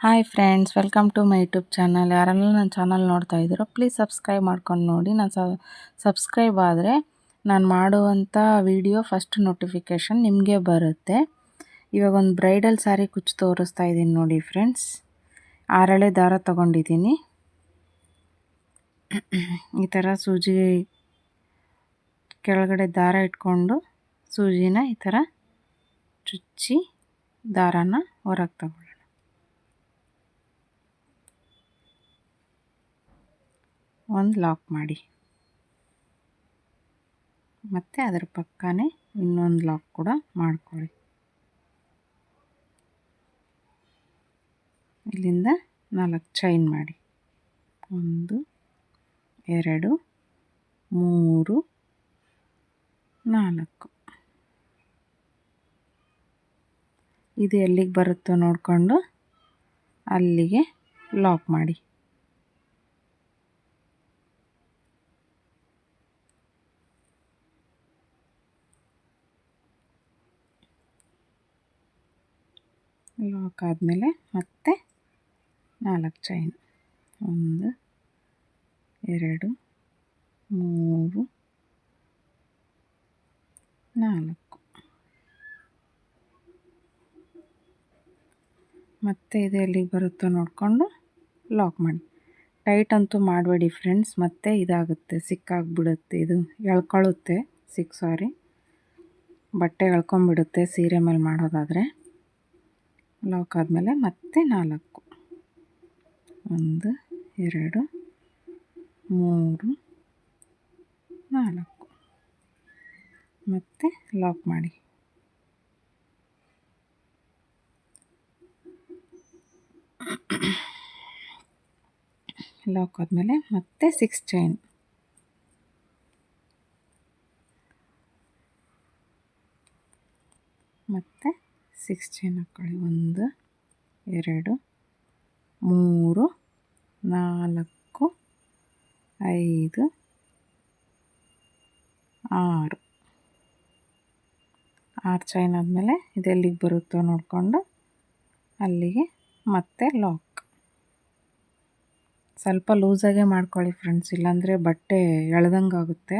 Hi friends welcome to my YouTube channel ಯಾರೆಲ್ಲ ನನ್ನ channel ನೋಡ್ತಾ ಇದ್ದೀರೋ ಪ್ಲೀಸ್ ಸಬ್ಸ್ಕ್ರೈಬ್ ಮಾಡ್ಕೊಂಡು ನೋಡಿ. ನಾನು ಸಬ್ಸ್ಕ್ರೈಬ್ ಆದರೆ ನಾನು ಮಾಡುವಂಥ ವಿಡಿಯೋ ಫಸ್ಟ್ ನೋಟಿಫಿಕೇಷನ್ ನಿಮಗೆ ಬರುತ್ತೆ. ಇವಾಗ ಒಂದು ಬ್ರೈಡಲ್ ಸಾರಿ ಕುಚ್ಚು ತೋರಿಸ್ತಾ ಇದ್ದೀನಿ ನೋಡಿ ಫ್ರೆಂಡ್ಸ್ ಆರಳೆ ದಾರ ತೊಗೊಂಡಿದ್ದೀನಿ. ಈ ಥರ ಸೂಜಿ ಕೆಳಗಡೆ ದಾರ ಇಟ್ಕೊಂಡು ಸೂಜಿನ ಈ ಥರ ಚುಚ್ಚಿ ದಾರಾನ ಹೊರಗೆ ತಗೊಳ್ಳೋಣ ಒಂದು ಲಾಕ್ ಮಾಡಿ. ಮತ್ತು ಅದರ ಪಕ್ಕನೇ ಇನ್ನೊಂದು ಲಾಕ್ ಕೂಡ ಮಾಡ್ಕೊಳ್ಳಿ. ಇಲ್ಲಿಂದ ನಾಲ್ಕು ಚೈನ್ ಮಾಡಿ. ಒಂದು, ಎರಡು, ಮೂರು, ನಾಲ್ಕು. ಇದು ಎಲ್ಲಿಗೆ ಬರುತ್ತೋ ನೋಡಿಕೊಂಡು ಅಲ್ಲಿಗೆ ಲಾಕ್ ಮಾಡಿ. ಲಾಕ್ ಆದಮೇಲೆ ಮತ್ತೆ ನಾಲ್ಕು ಚೈನ್ ಒಂದು, ಎರಡು, ಮೂರು, ನಾಲ್ಕು. ಮತ್ತೆ ಇದು ಎಲ್ಲಿಗೆ ಬರುತ್ತೋ ನೋಡಿಕೊಂಡು ಲಾಕ್ ಮಾಡಿ. ಟೈಟ್ ಅಂತೂ ಮಾಡಬೇಡಿ ಫ್ರೆಂಡ್ಸ್ ಮತ್ತೆ ಇದಾಗುತ್ತೆ, ಸಿಕ್ಕಾಗ್ಬಿಡುತ್ತೆ. ಇದು ಎಳ್ಕೊಳ್ಳುತ್ತೆ ಸಿಕ್ ಸಾರಿ ಬಟ್ಟೆ ಎಳ್ಕೊಂಬಿಡುತ್ತೆ ಸೀರೆ ಮೇಲೆ ಮಾಡೋದಾದರೆ. ಲಾಕ್ ಆದಮೇಲೆ ಮತ್ತೆ ನಾಲ್ಕು. ಒಂದು, ಎರಡು, ಮೂರು, ನಾಲ್ಕು. ಮತ್ತೆ ಲಾಕ್ ಮಾಡಿ. ಲಾಕ್ ಆದಮೇಲೆ ಮತ್ತೆ ಸಿಕ್ಸ್ ಚೈನ್ ಮತ್ತು ಸಿಕ್ಸ್ ಚೈನ್ ಹಾಕ್ಕೊಳ್ಳಿ ಒಂದು, ಎರಡು, ಮೂರು, ನಾಲ್ಕು, ಐದು, ಆರು. ಆರು ಚೈನ್ ಆದಮೇಲೆ ಇದೆಲ್ಲಿಗೆ ಬರುತ್ತೋ ನೋಡಿಕೊಂಡು ಅಲ್ಲಿಗೆ ಮತ್ತೆ ಲಾಕ್ ಸ್ವಲ್ಪ ಲೂಸಾಗೆ ಮಾಡ್ಕೊಳ್ಳಿ ಫ್ರೆಂಡ್ಸ್ ಇಲ್ಲಾಂದರೆ ಬಟ್ಟೆ ಎಳ್ದಂಗೆ ಆಗುತ್ತೆ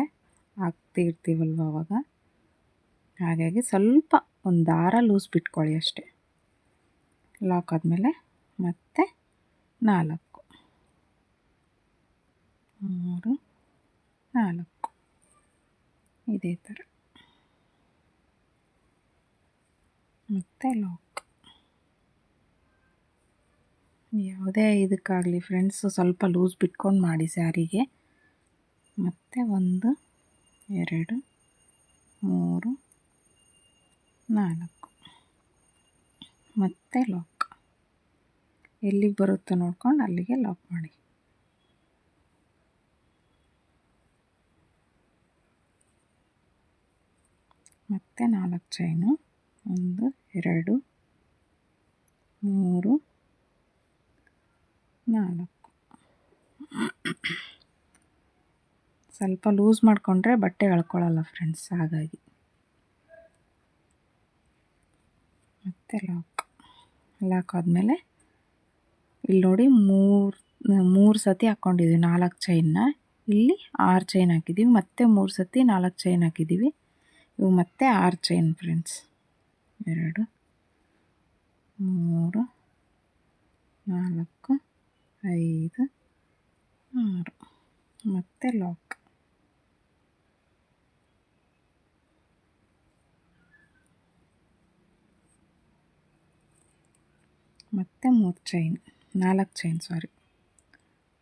ಹಾಕ್ತಿರ್ತೀವಲ್ವ ಅವಾಗ? ಹಾಗಾಗಿ ಸ್ವಲ್ಪ ಒಂದು ದಾರ ಲೂಸ್ ಬಿಟ್ಕೊಳ್ಳಿ ಅಷ್ಟೇ. ಲಾಕ್ ಆದಮೇಲೆ ಮತ್ತೆ ನಾಲ್ಕು. ಮೂರು ನಾಲ್ಕು. ಇದೇ ಥರ. ಮತ್ತು ಲಾಕ್ ಯಾವುದೇ ಇದಕ್ಕಾಗಲಿ ಫ್ರೆಂಡ್ಸು ಸ್ವಲ್ಪ ಲೂಸ್ ಬಿಟ್ಕೊಂಡು ಮಾಡಿ ಸ್ಯಾರಿಗೆ. ಮತ್ತು ಒಂದು, ಎರಡು, ಮೂರು ನಾಲ್ಕು. ಮತ್ತೆ ಲಾಕ್ ಎಲ್ಲಿಗೆ ಬರುತ್ತೋ ನೋಡ್ಕೊಂಡು ಅಲ್ಲಿಗೆ ಲಾಕ್ ಮಾಡಿ. ಮತ್ತೆ ನಾಲ್ಕು ಚೈನು ಒಂದು, ಎರಡು, ಮೂರು, ನಾಲ್ಕು. ಸ್ವಲ್ಪ ಲೂಸ್ ಮಾಡಿಕೊಂಡ್ರೆ ಬಟ್ಟೆ ಎಳ್ಕೊಳ್ಳಲ್ಲ ಫ್ರೆಂಡ್ಸ್ ಹಾಗಾಗಿ. ಮತ್ತು ಲಾಕ್ ಲಾಕ್ ಆದಮೇಲೆ ಇಲ್ಲಿ ನೋಡಿ ಮೂರು ಮೂರು ಸತಿ ಹಾಕ್ಕೊಂಡಿದ್ದೀವಿ ನಾಲ್ಕು ಚೈನ್ನ ಇಲ್ಲಿ ಆರು ಚೈನ್ ಹಾಕಿದ್ದೀವಿ ಮತ್ತೆ ಮೂರು ಸತಿ ನಾಲ್ಕು ಚೈನ್ ಹಾಕಿದ್ದೀವಿ ಇವು ಮತ್ತೆ ಆರು ಚೈನ್ ಫ್ರೆಂಡ್ಸ್ ಎರಡು, ಮೂರು, ನಾಲ್ಕು, ಐದು, ಆರು. ಮತ್ತು ಲಾಕ್ ಮತ್ತು ಮೂರು ಚೈನ್ ನಾಲ್ಕು ಚೈನ್ ಸಾರಿ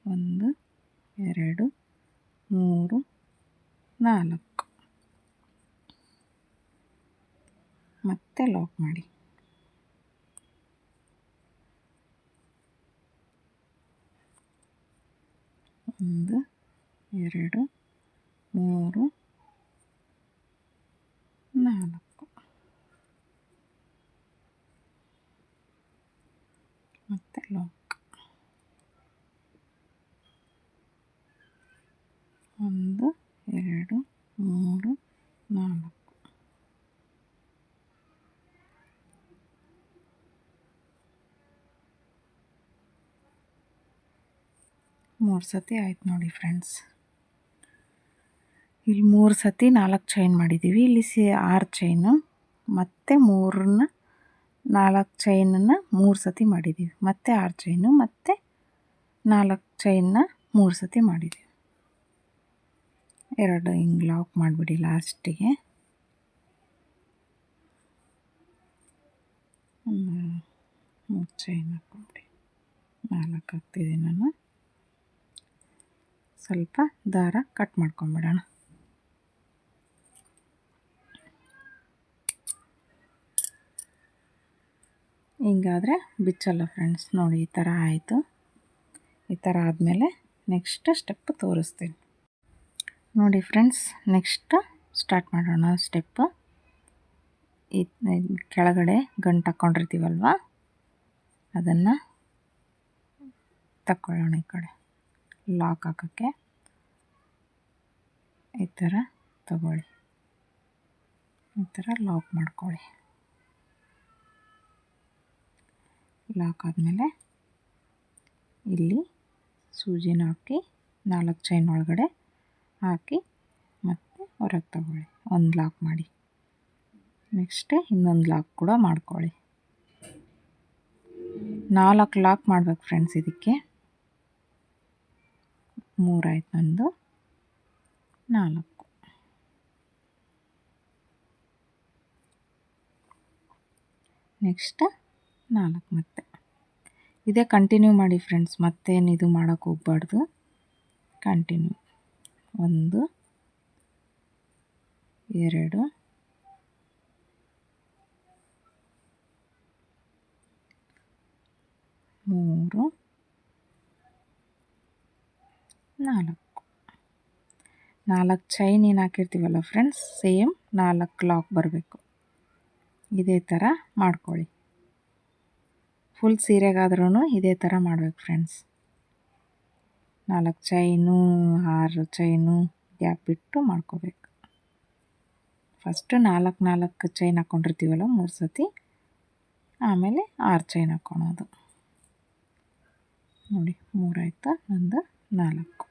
ಒಂದು, ಎರಡು, ಮೂರು, ನಾಲ್ಕು. ಮತ್ತೆ ಲಾಕ್ ಮಾಡಿ. ಒಂದು, ಎರಡು, ಮೂರು, ನಾಲ್ಕು ಮತ್ತು ಲಾಕ್ ಒಂದು ಎರಡು ಮೂರು ನಾಲ್ಕು ಮೂರು ಸತಿ ಆಯ್ತು ನೋಡಿ ಫ್ರೆಂಡ್ಸ್ ಇಲ್ಲಿ ಮೂರು ಸತಿ ನಾಲ್ಕು ಚೈನ್ ಮಾಡಿದ್ದೀವಿ ಇಲ್ಲಿ ಸಿ ಆರು ಚೈನು ಮತ್ತು ಮೂರನ್ನ ನಾಲ್ಕು ಚೈನನ್ನು ಮೂರು ಸತಿ ಮಾಡಿದ್ದೀವಿ ಮತ್ತು ಆರು ಚೈನು ಮತ್ತು ನಾಲ್ಕು ಚೈನ್ನ ಮೂರು ಸತಿ ಮಾಡಿದ್ದೀವಿ ಎರಡು ಹಿಂಗೆ ಲಾಕ್ ಮಾಡಿಬಿಡಿ ಲಾಸ್ಟಿಗೆ ಮೂರು ಚೈನ್ ಹಾಕ್ಕೊಂಬಿಡಿ ನಾಲ್ಕು ಹಾಕ್ತಿದ್ದೀನಿ ನಾನು. ಸ್ವಲ್ಪ ದಾರ ಕಟ್ ಮಾಡ್ಕೊಂಬಿಡೋಣ. ಹಿಂಗಾದರೆ ಬಿಚ್ಚಲ್ಲ ಫ್ರೆಂಡ್ಸ್ ನೋಡಿ ಈ ಥರ ಆಯಿತು. ಈ ಥರ ಆದಮೇಲೆ ನೆಕ್ಸ್ಟ್ ಸ್ಟೆಪ್ ತೋರಿಸ್ತೀನಿ. ನೋಡಿ ಫ್ರೆಂಡ್ಸ್ ನೆಕ್ಸ್ಟ್ ಸ್ಟಾರ್ಟ್ ಮಾಡೋಣ ಸ್ಟೆಪ್ ಈ ಕೆಳಗಡೆ ಗಂಟು ಹಾಕ್ಕೊಂಡಿರ್ತೀವಲ್ವ ಅದನ್ನು ತಕ್ಕೊಳ್ಳೋಣ ಈ ಕಡೆ. ಲಾಕ್ ಹಾಕೋಕ್ಕೆ ಈ ಥರ ತಗೊಳ್ಳಿ. ಈ ಥರ ಲಾಕ್ ಮಾಡ್ಕೊಳ್ಳಿ. ಲಾಕ್ ಆದಮೇಲೆ ಇಲ್ಲಿ ಸೂಜಿನ ಹಾಕಿ ನಾಲ್ಕು ಚೈನ್ ಒಳಗಡೆ ಹಾಕಿ ಮತ್ತೆ ಹೊರಗೆ ತಗೊಳ್ಳಿ. ಒಂದು ಲಾಕ್ ಮಾಡಿ. ನೆಕ್ಸ್ಟ್ ಇನ್ನೊಂದು ಲಾಕ್ ಕೂಡ ಮಾಡ್ಕೊಳ್ಳಿ. ನಾಲ್ಕು ಲಾಕ್ ಮಾಡ್ಬೇಕು ಫ್ರೆಂಡ್ಸ್ ಇದಕ್ಕೆ. ಮೂರಾಯ್ತು ನಂದು ನಾಲ್ಕು. ನೆಕ್ಸ್ಟ್ ನಾಲ್ಕು ಮತ್ತೆ. ಇದೇ ಕಂಟಿನ್ಯೂ ಮಾಡಿ ಫ್ರೆಂಡ್ಸ್ ಮತ್ತೇನು ಇದು ಮಾಡೋಕ್ಕೆ ಹೋಗ್ಬಾರ್ದು? ಕಂಟಿನ್ಯೂ ಒಂದು, ಎರಡು, ಮೂರು ನಾಲ್ಕು. ನಾಲ್ಕು ಚೈನ್ ಏನು ಹಾಕಿರ್ತೀವಲ್ಲ ಫ್ರೆಂಡ್ಸ್ ಸೇಮ್ ನಾಲ್ಕು ಲಾಕ್ ಬರಬೇಕು. ಇದೇ ಥರ ಮಾಡ್ಕೊಳ್ಳಿ. ಫುಲ್ ಸೀರೆಗಾದ್ರೂ ಇದೇ ಥರ ಮಾಡಬೇಕು ಫ್ರೆಂಡ್ಸ್ ನಾಲ್ಕು ಚೈನು ಆರು ಚೈನು ಗ್ಯಾಪ್ ಬಿಟ್ಟು ಮಾಡ್ಕೋಬೇಕು. ಫಸ್ಟು ನಾಲ್ಕು ನಾಲ್ಕು ಚೈನ್ ಹಾಕ್ಕೊಂಡಿರ್ತೀವಲ್ಲ ಮೂರು ಸತಿ, ಆಮೇಲೆ ಆರು ಚೈನ್ ಹಾಕ್ಕೊಳೋದು ನೋಡಿ ಮೂರಾಯ್ತು? ಒಂದು ನಾಲ್ಕು.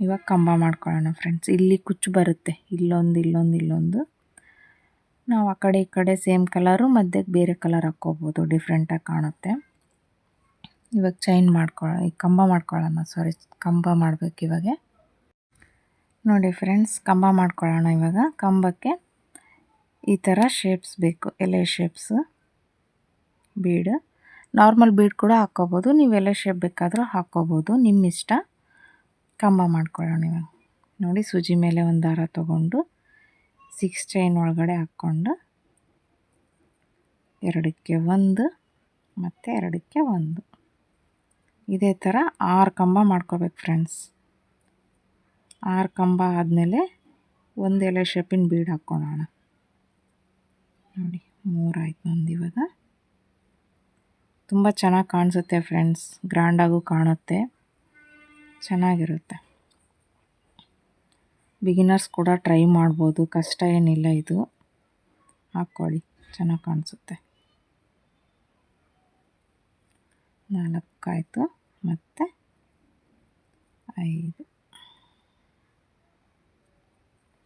ಇವಾಗ ಕಂಬ ಮಾಡ್ಕೊಳ್ಳೋಣ ಫ್ರೆಂಡ್ಸ್ ಇಲ್ಲಿ ಕುಚ್ಚು ಬರುತ್ತೆ. ಇಲ್ಲೊಂದು ಇಲ್ಲೊಂದು ಇಲ್ಲೊಂದು. ನಾವು ಆ ಕಡೆ, ಈ ಕಡೆ ಸೇಮ್ ಕಲರು ಮಧ್ಯಕ್ಕೆ ಬೇರೆ ಕಲರ್ ಹಾಕ್ಕೋಬೋದು. ಡಿಫ್ರೆಂಟಾಗಿ ಕಾಣುತ್ತೆ. ಇವಾಗ ಚೈನ್ ಮಾಡ್ಕೊಳ್ಳೋ ಈ ಕಂಬ ಮಾಡ್ಕೊಳ್ಳೋಣ. ಸಾರಿ ಕಂಬ ಮಾಡಬೇಕು ಇವಾಗ. ನೋಡಿ ಫ್ರೆಂಡ್ಸ್ ಕಂಬ ಮಾಡ್ಕೊಳ್ಳೋಣ ಇವಾಗ. ಕಂಬಕ್ಕೆ ಈ ಥರ ಶೇಪ್ಸ್ ಬೇಕು. ಎಲೆ ಶೇಪ್ಸು ಬೀಡು ನಾರ್ಮಲ್ ಬೀಡ್ ಕೂಡ ಹಾಕ್ಕೋಬೋದು. ನೀವು ಎಲೆ ಶೇಪ್ ಬೇಕಾದರೂ ಹಾಕ್ಕೋಬೋದು. ನಿಮ್ಮ ಇಷ್ಟ ಕಂಬ ಮಾಡ್ಕೊಳ್ಳೋಣ ಇವಾಗ. ನೋಡಿ, ಸೂಜಿ ಮೇಲೆ ಒಂದು ದಾರ ತೊಗೊಂಡು ಸಿಕ್ಸ್ ಚೈನ್ ಒಳಗಡೆ ಹಾಕ್ಕೊಂಡು ಎರಡಕ್ಕೆ ಒಂದು ಮತ್ತು ಎರಡಕ್ಕೆ ಒಂದು. ಇದೇ ಥರ ಆರು ಕಂಬ ಮಾಡ್ಕೋಬೇಕು ಫ್ರೆಂಡ್ಸ್. ಆರು ಕಂಬ ಆದಮೇಲೆ ಒಂದು ಎಲೆ ಶೇಪಿನ ಬೀಡ್ ಹಾಕ್ಕೊಳ್ಳೋಣ. ನೋಡಿ ಮೂರಾಯ್ತು ನಂದು ಇವಾಗ. ತುಂಬ ಚೆನ್ನಾಗಿ ಕಾಣಿಸುತ್ತೆ ಫ್ರೆಂಡ್ಸ್. ಗ್ರ್ಯಾಂಡಾಗೂ ಕಾಣುತ್ತೆ. ಚೆನ್ನಾಗಿರುತ್ತೆ. ಬಿಗಿನರ್ಸ್ ಕೂಡ ಟ್ರೈ ಮಾಡ್ಬೋದು. ಕಷ್ಟ ಏನಿಲ್ಲ ಇದು. ಹಾಕ್ಕೊಳ್ಳಿ. ಚೆನ್ನಾಗಿ ಕಾಣಿಸುತ್ತೆ. ನಾಲ್ಕಾಯಿತು. ಮತ್ತು ಐದು.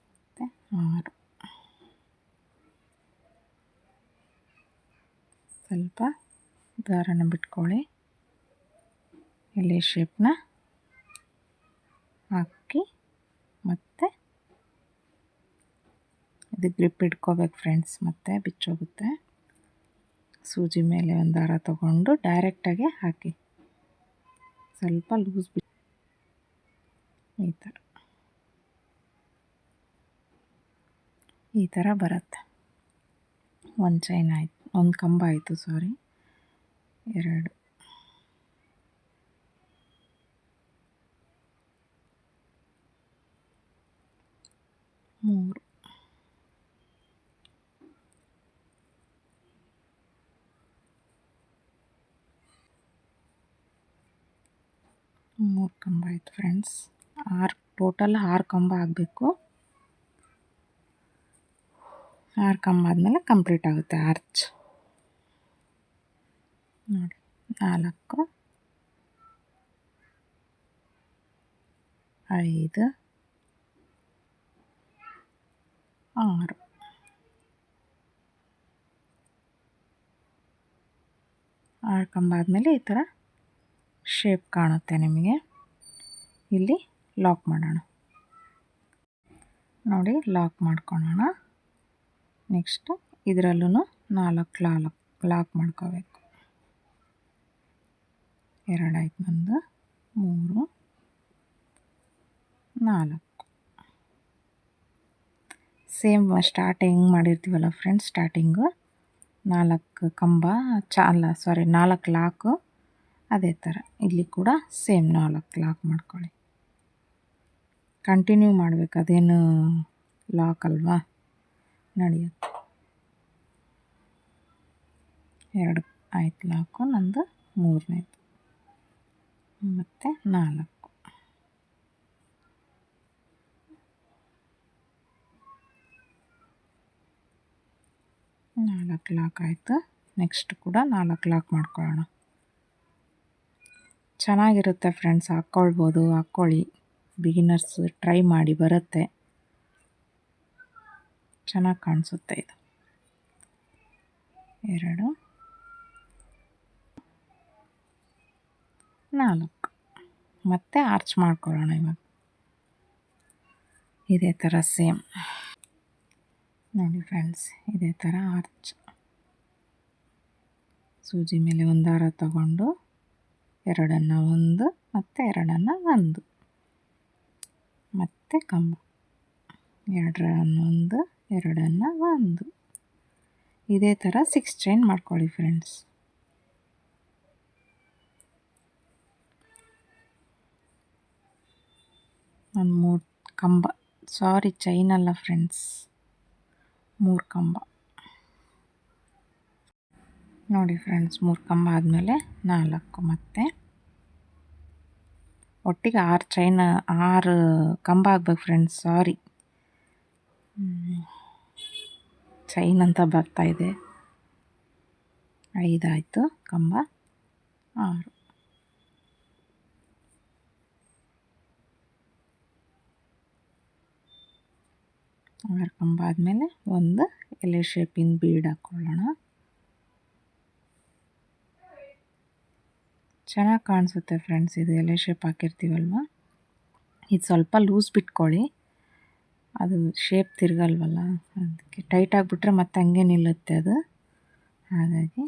ಮತ್ತು ಆರು. ಸ್ವಲ್ಪ ದಾರನ ಬಿಟ್ಕೊಳ್ಳಿ. ಎಲೆ ಶೇಪ್ನ ಹಾಕಿ ಮತ್ತೆ ಇದು ಗ್ರಿಪ್ ಇಟ್ಕೋಬೇಕು ಫ್ರೆಂಡ್ಸ್ ಮತ್ತೆ, ಬಿಚ್ಚೋಗುತ್ತೆ. ಸೂಜಿ ಮೇಲೆ ಒಂದು ದಾರ ತಗೊಂಡು ಡೈರೆಕ್ಟಾಗಿ ಹಾಕಿ. ಸ್ವಲ್ಪ ಲೂಸ್ ಬಿ ಈ ಥರ ಈ ಥರ ಬರುತ್ತೆ. ಒಂದು ಚೈನ್ ಆಯಿತು, ಒಂದು ಕಂಬ ಆಯಿತು ಸಾರಿ ಎರಡು. ಮೂರು. ಮೂರು ಕಂಬ ಆಯಿತು ಫ್ರೆಂಡ್ಸ್ ಆರು ಟೋಟಲ್ ಆರು ಕಂಬ ಆಗಬೇಕು. ಆರು ಕಂಬ ಆದಮೇಲೆ ಕಂಪ್ಲೀಟ್ ಆಗುತ್ತೆ ಆರ್ಚ್ ನೋಡಿ, ನಾಲ್ಕು, ಐದು ಆರು ಆರು ಕಂಬ ಆದಮೇಲೆ ಈ ಥರ ಶೇಪ್ ಕಾಣುತ್ತೆ ನಿಮಗೆ. ಇಲ್ಲಿ ಲಾಕ್ ಮಾಡೋಣ. ನೋಡಿ ಲಾಕ್ ಮಾಡ್ಕೊಳ್ಳೋಣ ನೆಕ್ಸ್ಟ್ ಇದರಲ್ಲೂ ನಾಲ್ಕು ಲಾಕ್ ಲಾಕ್ ಮಾಡ್ಕೋಬೇಕು. ಎರಡಾಯ್ತು ನಂದು. ಮೂರು, ನಾಲ್ಕು. ಸೇಮ್ ಸ್ಟಾರ್ಟ್ ಹೆಂಗೆ ಮಾಡಿರ್ತೀವಲ್ಲ ಫ್ರೆಂಡ್ಸ್ ಸ್ಟಾರ್ಟಿಂಗು ನಾಲ್ಕು ಕಂಬ ಚ ಅಲ್ಲ ಸಾರಿ ನಾಲ್ಕು ಲಾಕು ಅದೇ ಥರ ಇಲ್ಲಿ ಕೂಡ ಸೇಮ್ ನಾಲ್ಕು ಲಾಕ್ ಮಾಡ್ಕೊಳ್ಳಿ. ಕಂಟಿನ್ಯೂ ಮಾಡಬೇಕು. ಅದೇನು ಲಾಕ್ ಅಲ್ವಾ? ನಡೆಯುತ್ತೆ. ಎರಡು, ಆಯ್ತು ಲಾಕು ನಂದು ಮೂರನೇದು. ಮತ್ತು ನಾಲ್ಕು. ನಾಲ್ಕು ಲಾಕ್ ಆಯಿತು. ನೆಕ್ಸ್ಟ್ ಕೂಡ ನಾಲ್ಕು ಲಾಕ್ ಮಾಡ್ಕೊಳ್ಳೋಣ. ಚೆನ್ನಾಗಿರುತ್ತೆ ಫ್ರೆಂಡ್ಸ್ ಹಾಕ್ಕೊಳ್ಬೋದು, ಹಾಕ್ಕೊಳ್ಳಿ. ಬಿಗಿನರ್ಸ್ ಟ್ರೈ ಮಾಡಿ ಬರುತ್ತೆ. ಚೆನ್ನಾಗಿ ಕಾಣಿಸುತ್ತೆ ಇದು. ಎರಡು. ನಾಲ್ಕು. ಮತ್ತೆ ಆರ್ಚ್ ಮಾಡ್ಕೊಳ್ಳೋಣ ಇವಾಗ. ಇದೇ ಥರ ಸೇಮ್ ನೋಡಿ ಫ್ರೆಂಡ್ಸ್ ಇದೇ ಥರ ಆರ್ಚ್ ಸೂಜಿ ಮೇಲೆ ಒಂದು ದಾರ ತಗೊಂಡು, ಎರಡನ್ನು ಒಂದು ಮತ್ತು ಎರಡನ್ನು ಒಂದು. ಮತ್ತು ಕಂಬ. ಎರಡರನ್ನೊಂದು ಎರಡನ್ನು ಒಂದು. ಇದೇ ಥರ ಸಿಕ್ಸ್ ಚೈನ್ ಮಾಡ್ಕೊಳ್ಳಿ ಫ್ರೆಂಡ್ಸ್ ಒಂದು ಮೂರು ಕಂಬ. ಸಾರಿ ಚೈನ್ ಅಲ್ಲ ಫ್ರೆಂಡ್ಸ್ ಮೂರು ಕಂಬ. ನೋಡಿ ಫ್ರೆಂಡ್ಸ್ ಮೂರು ಕಂಬ ಆದಮೇಲೆ ನಾಲ್ಕು ಮತ್ತೆ. ಒಟ್ಟಿಗೆ ಆರು ಚೈನ್ ಆರು ಕಂಬ ಆಗ್ಬೇಕು ಫ್ರೆಂಡ್ಸ್ ಸಾರಿ ಚೈನ್ ಅಂತ ಬರ್ತಾ ಇದೆ. ಐದಾಯಿತು, ಕಂಬ ಆರು. ಆರು ಕಂಬ ಆದಮೇಲೆ ಒಂದು ಎಲೆ ಶೇಪಿನ ಬೀಡ್ ಹಾಕ್ಕೊಳ್ಳೋಣ ಚೆನ್ನಾಗಿ ಕಾಣಿಸುತ್ತೆ ಫ್ರೆಂಡ್ಸ್ ಇದು ಎಲೆ ಶೇಪ್ ಹಾಕಿರ್ತೀವಲ್ವ? ಇದು ಸ್ವಲ್ಪ ಲೂಸ್ ಬಿಟ್ಕೊಳ್ಳಿ. ಅದು ಶೇಪ್ ತಿರುಗಲ್ವಲ್ಲ, ಅದಕ್ಕೆ ಟೈಟ್ ಆಗಿಬಿಟ್ರೆ ಮತ್ತೆ ಹಂಗೆ ನಿಲ್ಲುತ್ತೆ ಅದು. ಹಾಗಾಗಿ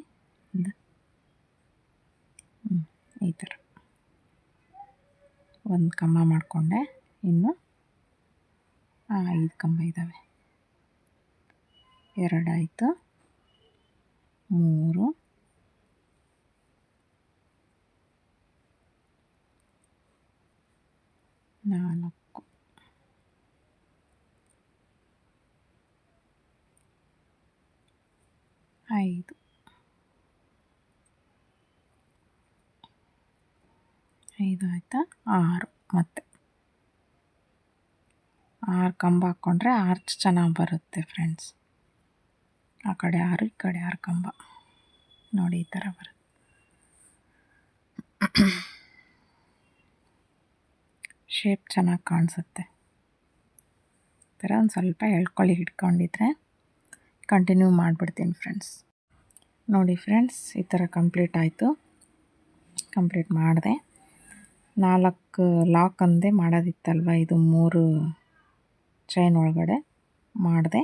ಈ ಥರ. ಒಂದು ಕಂಬ ಮಾಡಿಕೊಂಡೆ. ಇನ್ನು ಐದು ಕಂಬ ಇದ್ದಾವೆ ಎರಡಾಯಿತು ಮೂರು. ನಾಲ್ಕು. ಐದು. ಐದು ಆಯಿತಾ? ಆರು. ಮತ್ತೆ. ಆರು ಕಂಬ ಹಾಕ್ಕೊಂಡ್ರೆ ಆರ್ಚ್ ಚೆನ್ನಾಗಿ ಬರುತ್ತೆ ಫ್ರೆಂಡ್ಸ್ ಆ ಕಡೆ ಆರು, ಈ ಕಡೆ ಆರು ಕಂಬ. ನೋಡಿ ಈ ಥರ ಬರುತ್ತೆ. ಶೇಪ್ ಚೆನ್ನಾಗಿ ಕಾಣಿಸುತ್ತೆ. ಈ ಥರ ಒಂದು ಸ್ವಲ್ಪ ಎಳ್ಕೊಳ್ಳಿ ಹಿಡ್ಕೊಂಡಿದ್ರೆ ಕಂಟಿನ್ಯೂ ಮಾಡಿಬಿಡ್ತೀನಿ ಫ್ರೆಂಡ್ಸ್ ನೋಡಿ ಫ್ರೆಂಡ್ಸ್ ಈ ಥರ ಕಂಪ್ಲೀಟ್ ಆಯಿತು. ಕಂಪ್ಲೀಟ್ ಮಾಡಿದೆ. ನಾಲ್ಕು ಲಾಕ್ ಅಂದೇ ಮಾಡೋದಿತ್ತಲ್ವ? ಇದು ಮೂರು ಚೈನ್ ಒಳಗಡೆ ಮಾಡಿದೆ.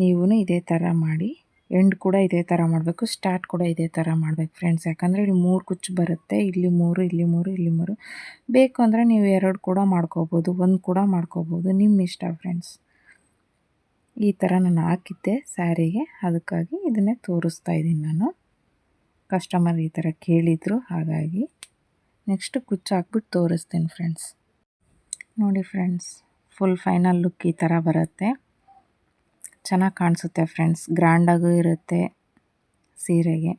ನೀವು ಇದೇ ಥರ ಮಾಡಿ. ಎಂಡ್ ಕೂಡ ಇದೇ ಥರ ಮಾಡಬೇಕು ಸ್ಟಾರ್ಟ್ ಕೂಡ ಇದೇ ಥರ ಮಾಡಬೇಕು ಫ್ರೆಂಡ್ಸ್ ಯಾಕಂದರೆ ಇಲ್ಲಿ ಮೂರು ಕುಚ್ಚು ಬರುತ್ತೆ, ಇಲ್ಲಿ ಮೂರು ಇಲ್ಲಿ ಮೂರು ಇಲ್ಲಿ ಮೂರು. ಬೇಕು ಅಂದರೆ ನೀವು ಎರಡು ಕೂಡ ಮಾಡ್ಕೋಬೋದು, ಒಂದು ಕೂಡ ಮಾಡ್ಕೋಬೋದು. ನಿಮ್ಮ ಇಷ್ಟ ಫ್ರೆಂಡ್ಸ್ ಈ ಥರ ನಾನು ಹಾಕಿದ್ದೆ ಸ್ಯಾರಿಗೆ. ಅದಕ್ಕಾಗಿ ಇದನ್ನೇ ತೋರಿಸ್ತಾ ಇದ್ದೀನಿ ನಾನು. ಕಸ್ಟಮರ್ ಈ ಥರ ಕೇಳಿದರು, ಹಾಗಾಗಿ. ನೆಕ್ಸ್ಟ್ ಕುಚ್ಚು ಹಾಕ್ಬಿಟ್ಟು ತೋರಿಸ್ತೀನಿ ಫ್ರೆಂಡ್ಸ್ ನೋಡಿ ಫ್ರೆಂಡ್ಸ್ ಫುಲ್ ಫೈನಲ್ ಲುಕ್ ಈ ಥರ ಬರುತ್ತೆ. ಚೆನ್ನಾಗಿ ಕಾಣಿಸುತ್ತೆ ಫ್ರೆಂಡ್ಸ್ ಗ್ರ್ಯಾಂಡಾಗೂ ಇರುತ್ತೆ ಸೀರೆಗೆ.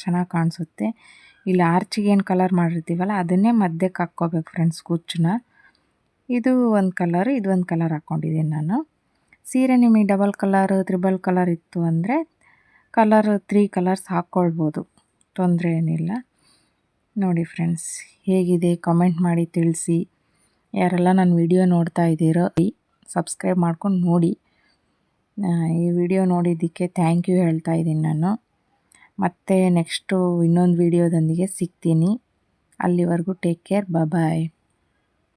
ಚೆನ್ನಾಗಿ ಕಾಣಿಸುತ್ತೆ. ಇಲ್ಲಿ ಆರ್ಚಿಗೆ ಏನು ಕಲರ್ ಮಾಡಿರ್ತೀವಲ್ಲ, ಅದನ್ನೇ ಮಧ್ಯಕ್ಕೆ ಹಾಕ್ಕೋಬೇಕು ಫ್ರೆಂಡ್ಸ್ ಕುಚ್ಚನ್ನ ಇದು ಒಂದು ಕಲರ್ ಇದು ಒಂದು ಕಲರ್ ಹಾಕ್ಕೊಂಡಿದ್ದೀನಿ ನಾನು. ಸೀರೆ ನಿಮಗೆ ಡಬಲ್ ಕಲರ್ ತ್ರಿಬಲ್ ಕಲರ್ ಇತ್ತು ಅಂದರೆ ಕಲರ್ ತ್ರೀ ಕಲರ್ಸ್ ಹಾಕ್ಕೊಳ್ಬೋದು. ತೊಂದರೆ ಏನಿಲ್ಲ. ನೋಡಿ ಫ್ರೆಂಡ್ಸ್ ಹೇಗಿದೆ? ಕಾಮೆಂಟ್ ಮಾಡಿ ತಿಳಿಸಿ. ಯಾರೆಲ್ಲ ನನ್ನ ವಿಡಿಯೋ ನೋಡ್ತಾ ಇದ್ದೀರೋ, ಸಬ್ಸ್ಕ್ರೈಬ್ ಮಾಡ್ಕೊಂಡು ನೋಡಿ. ಈ ವಿಡಿಯೋ ನೋಡಿದ್ದಕ್ಕೆ ಥ್ಯಾಂಕ್ ಯು ಹೇಳ್ತಾ ಇದ್ದೀನಿ ನಾನು. ಮತ್ತೆ ನೆಕ್ಸ್ಟು ಇನ್ನೊಂದು ವಿಡಿಯೋದೊಂದಿಗೆ ಸಿಗ್ತೀನಿ. ಅಲ್ಲಿವರೆಗೂ ಟೇಕ್ ಕೇರ್ ಬಾಯ್